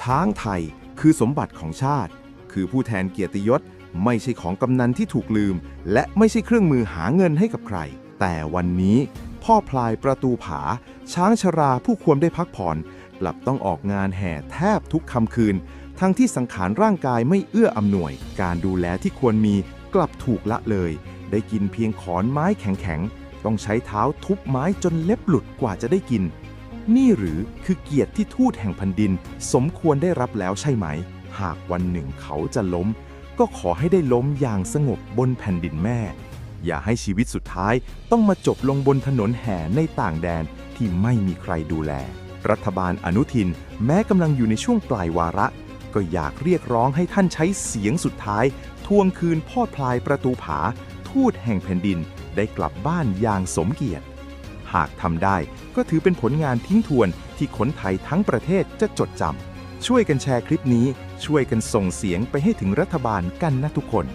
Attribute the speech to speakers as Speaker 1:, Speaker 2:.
Speaker 1: ช้างไทยคือสมบัติของชาติ คือผู้แทนเกียรติยศ ไม่ใช่ของกำนันที่ถูกลืม และไม่ใช่เครื่องมือหาเงินให้กับใคร แต่วันนี้ พ่อพลายประตูผา ช้างชราผู้ควรได้พักผ่อน กลับต้องออกงานแห่แทบทุกคำคืน ทั้งที่สังขารร่างกายไม่เอื้ออำนวย การดูแลที่ควรมีกลับถูกละเลย ได้กินเพียงขอนไม้แข็งๆต้องใช้เท้าทุบไม้จนเล็บหลุดกว่าจะได้กิน นี่หรือคือเกียรติที่ทูตแห่งแผ่นดิน สมควรได้รับแล้วใช่ไหม หากวันหนึ่งเขาจะล้ม ก็ขอให้ได้ล้มอย่างสงบบนแผ่นดินแม่ อย่าให้ชีวิตสุดท้ายต้องมาจบลงบนถนนแห่ในต่างแดนที่ไม่มีใครดูแล รัฐบาลอนุทิน แม้กำลังอยู่ในช่วงปลายวาระ ก็อยากเรียกร้องให้ท่านใช้เสียงสุดท้าย ทวงคืนพ่อพลายประตูผา ทูตแห่งแผ่นดินได้กลับบ้านอย่างสมเกียรติ หากทำได้ ก็ถือเป็นผลงานทิ้งทวนที่คนไทยทั้งประเทศจะจดจำช่วยกันแชร์คลิปนี้ ช่วยกันส่งเสียงไปให้ถึงรัฐบาลกันนะทุกคน